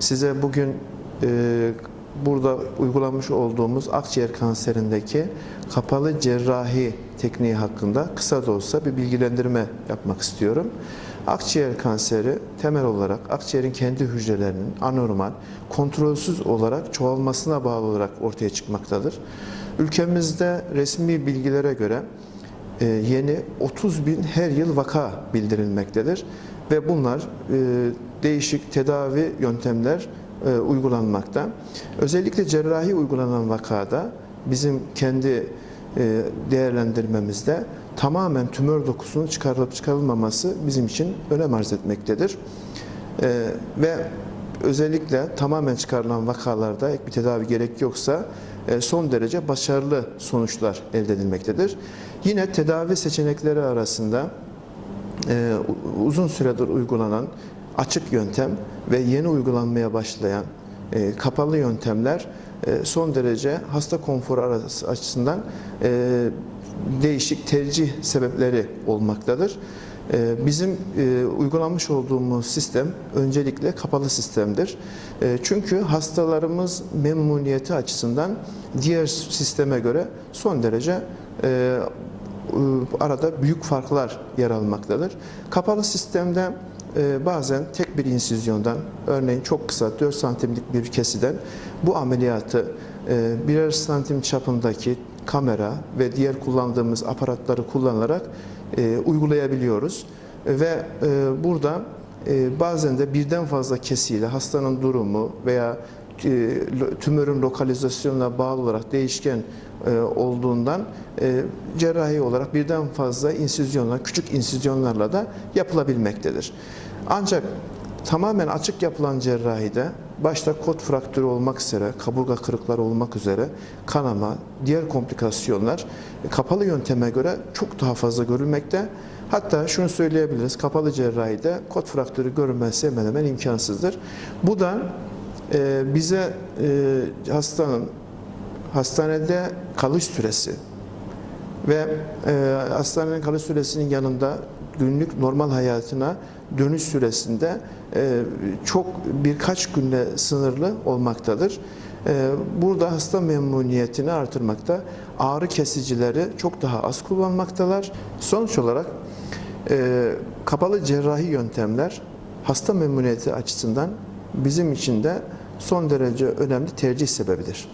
size bugün e, burada uygulamış olduğumuz akciğer kanserindeki kapalı cerrahi tekniği hakkında kısa da olsa bir bilgilendirme yapmak istiyorum. Akciğer kanseri temel olarak akciğerin kendi hücrelerinin anormal, kontrolsüz olarak çoğalmasına bağlı olarak ortaya çıkmaktadır. Ülkemizde resmi bilgilere göre yeni 30 bin her yıl vaka bildirilmektedir ve bunlar e, değişik tedavi yöntemler e, uygulanmakta. Özellikle cerrahi uygulanan vakada bizim kendi e, değerlendirmemizde tamamen tümör dokusunun çıkarılıp çıkarılmaması bizim için önem arz etmektedir. Ve özellikle tamamen çıkarılan vakalarda ek bir tedavi gerek yoksa son derece başarılı sonuçlar elde edilmektedir. Yine tedavi seçenekleri arasında e, uzun süredir uygulanan açık yöntem ve yeni uygulanmaya başlayan e, kapalı yöntemler e, son derece hasta konforu açısından e, değişik tercih sebepleri olmaktadır. E, Bizim e, uygulamış olduğumuz sistem öncelikle kapalı sistemdir. E, Çünkü hastalarımız memnuniyeti açısından diğer sisteme göre son derece e, arada büyük farklar yer almaktadır. Kapalı sistemde e, bazen tek bir insizyondan, örneğin çok kısa 4 santimlik bir kesiden bu ameliyatı birer santim çapındaki kamera ve diğer kullandığımız aparatları kullanarak e, uygulayabiliyoruz. Ve e, burada e, bazen de birden fazla kesiyle hastanın durumu veya tümörün lokalizasyonuna bağlı olarak değişken olduğundan cerrahi olarak birden fazla insizyonlar, küçük insizyonlarla da yapılabilmektedir. Ancak tamamen açık yapılan cerrahide başta kot fraktürü olmak üzere, kaburga kırıkları olmak üzere kanama, diğer komplikasyonlar e, kapalı yönteme göre çok daha fazla görülmekte. Hatta şunu söyleyebiliriz, kapalı cerrahide kot fraktürü görülmesi hemen hemen imkansızdır. Bu da e, bize e, hastanın hastanede kalış süresi ve e, hastanenin kalış süresinin yanında günlük normal hayatına dönüş süresinde e, çok birkaç günle sınırlı olmaktadır. E, burada hasta memnuniyetini artırmakta, ağrı kesicileri çok daha az kullanmaktalar. Sonuç olarak e, kapalı cerrahi yöntemler hasta memnuniyeti açısından bizim için de son derece önemli tercih sebebidir.